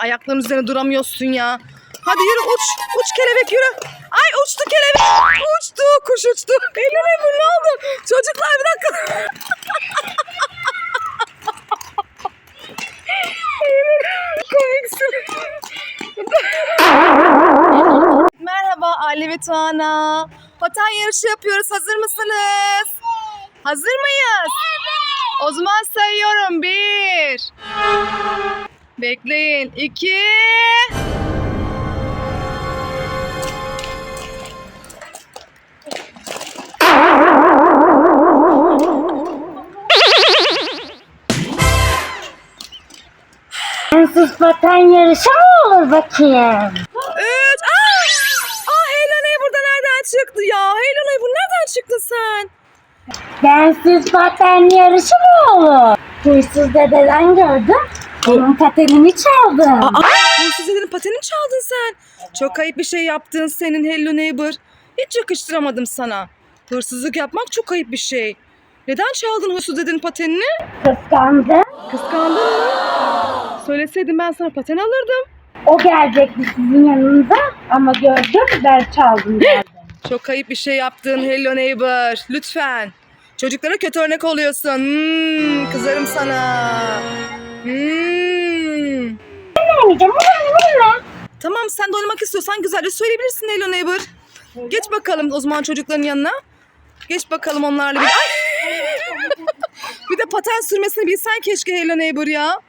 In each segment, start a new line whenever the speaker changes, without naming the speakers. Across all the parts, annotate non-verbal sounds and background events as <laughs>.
ayakların üzerine duramıyorsun ya. Hadi yürü uç. Uç kelebek yürü. Ay uçtu kelebek. Uçtu. Kuş uçtu. Eylül Eylül ne oldu? Çocuklar bir dakika. Eylül komiksin. Merhaba Ali ve Tuana. Paten yarışı yapıyoruz. Hazır mısınız? Hazır mıyız? O zaman sayıyorum. Bir. Bekleyin. İki.
Sensiz paten yarışı mı olur bakayım?
Üç. Aa! Aa Hello Neighbor da nereden çıktı ya? Hello Neighbor nereden çıktın sen?
Sensiz paten yarışı mı olur? Huysuz dededen gördüm. Onun patenini çaldım.
Aa, hırsız dedenin patenini çaldın sen. Çok ayıp bir şey yaptın senin Hello Neighbor. Hiç yakıştıramadım sana. Hırsızlık yapmak çok ayıp bir şey. Neden çaldın hırsız dedenin patenini?
Kıskandım.
Kıskandın mı? Söyleseydin ben sana paten alırdım.
O gelecekti sizin yanınıza ama gördüm ben çaldım geldim.
Çok ayıp bir şey yaptın Hello Neighbor. Lütfen. Çocuklara kötü örnek oluyorsun. Hmm, kızarım sana. Hmm.
Anneciğim bu ne?
Tamam sen de oynamak istiyorsan güzelce söyleyebilirsin Hello Neighbor. Geç bakalım o zaman çocukların yanına. Geç bakalım onlarla bir... Ay! <laughs> bir de paten sürmesini bilsen keşke Hello Neighbor ya.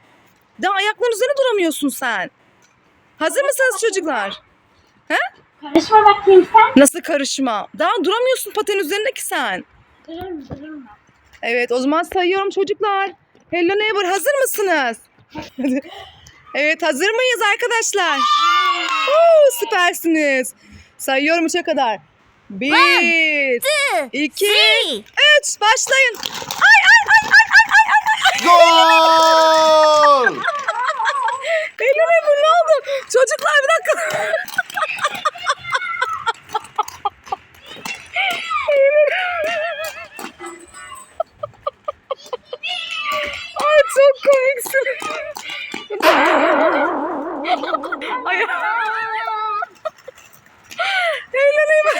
Daha ayakların üzerine duramıyorsun sen. Hazır mısınız çocuklar?
Karışma bakayım sen.
Nasıl karışma? Daha duramıyorsun paten üzerinde ki sen.
Durur mu?
Evet o zaman sayıyorum çocuklar. Hello Neighbor hazır mısınız? <laughs> evet hazır mıyız arkadaşlar? Oo, süpersiniz. Sayıyorum üçe kadar. Bir, iki, üç. Başlayın. Ay ay ay ay ay ay ay. ay.
Gol!
Hello Neighbor ne oldu? Çocuklar bir dakika. Ay çok komiksin. Ay. Hello Neighbor.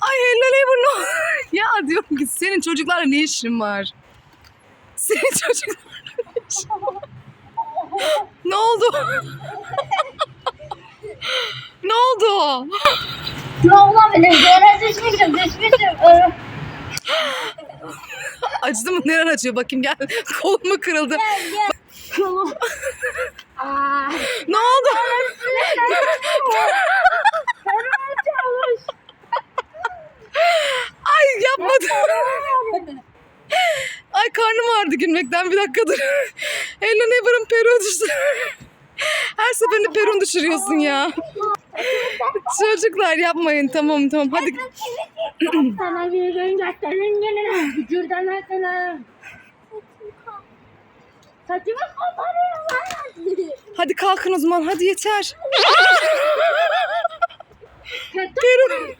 Ay Hello Neighbor ne oldu? Ya diyorum ki senin çocuklarla ne işin var? Senin çocuklarla ne işin var? Ne oldu? ne oldu?
Ne olabilir? Yere düşmüşüm düşmüşüm.
Acıdı mı? Neren acıyor? Bakayım gel. Kolum mu kırıldı?
Kolum. Aa.
Ne oldu? Ay yapmadım. Ay karnım ağrıdı gülmekten. Bir dakika dur. <laughs> Hello Neighbor'ın peruğu düştü. <laughs> Her seferinde peruğunu düşürüyorsun ya. <laughs> Çocuklar yapmayın. Tamam tamam. Hadi.
Sana bir gün gösterin <clears throat> gelin. Gücürden sana. Saçımı koparıyorlar.
Hadi kalkın o zaman. Hadi yeter. Peru,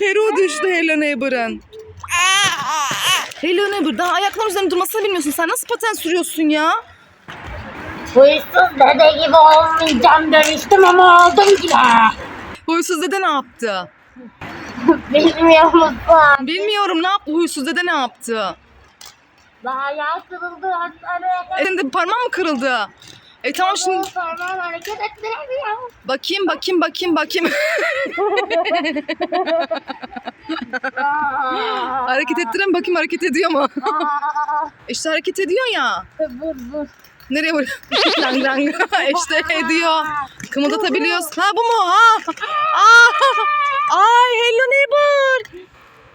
Peru düştü Hello Neighbor'ın. Hello Neighbor daha ayakların üzerinde durmasını bilmiyorsun. Sen nasıl paten sürüyorsun ya?
Huysuz dede gibi olmayacağım demiştim ama oldum bile.
Huysuz dede ne yaptı?
Bilmiyor musun?
Bilmiyorum ne yaptı? Huysuz dede ne yaptı?
Daha ayağı kırıldı. Hastaneye
Elinde parmağın mı kırıldı? E tamam şimdi
Parmağım hareket ettiremiyor.
bakayım bakayım bakayım bakayım. <laughs> hareket ettiren bakayım hareket ediyor mu? İşte hareket ediyor ya.
Vur vur.
Nereye vuruyor? <laughs> Lang lang. <laughs> işte ediyor. Kımıldatabiliyoruz. Ha bu mu? Ha. Aa. Ay hello neighbor.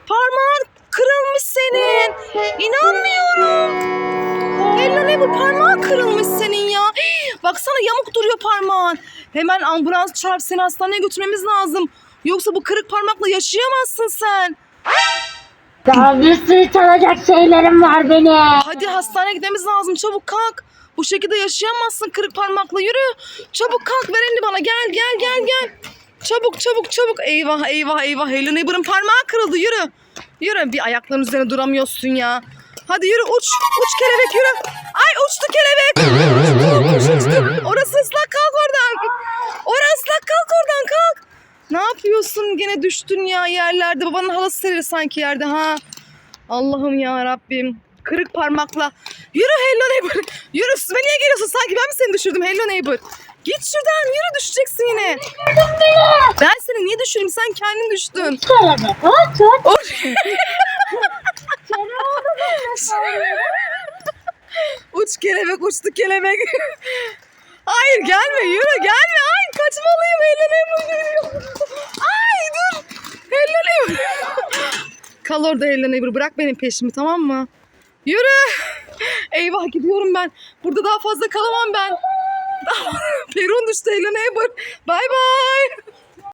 Parmağın kırılmış senin. İnanmıyorum. Hello neighbor parmağın kırılmış senin ya. Baksana yamuk duruyor parmağın. Hemen ambulans çağırıp seni hastaneye götürmemiz lazım. Yoksa bu kırık parmakla yaşayamazsın sen.
Daha bir sürü çalacak şeylerim var benim.
Hadi hastaneye gitmemiz lazım. Çabuk kalk. Bu şekilde yaşayamazsın kırık parmakla. Yürü. Çabuk kalk ver elini bana. Gel gel gel gel. Çabuk çabuk çabuk. Eyvah eyvah eyvah. Hello Neighbor'ın parmağı kırıldı. Yürü. Yürü. Bir ayakların üzerine duramıyorsun ya. Hadi yürü uç. Uç kelebek yürü. Ay uçtu kelebek. Uçtu, uçtu. Orası ıslak kalk oradan. Orası ıslak kalk oradan kalk. Ne yapıyorsun? Gene düştün ya yerlerde. Babanın halası serir sanki yerde ha. Allah'ım ya Rabbim. Kırık parmakla. Yürü Hello Neighbor. Yürü üstüme niye geliyorsun? Sanki ben mi seni düşürdüm Hello Neighbor? Git şuradan yürü düşeceksin yine. Ben seni niye düşüreyim? Sen kendin düştün.
Otur.
Uç. Uç kelebek uçtu kelebek. Hayır gelme yürü gelme. Ay kaçmalıyım geliyor. Ay dur. Neighbor. Kal orada Neighbor. Bırak benim peşimi tamam mı? Yürü. Eyvah gidiyorum ben. Burada daha fazla kalamam ben. <laughs> Perun düştü Hello Neighbor. Bay bay.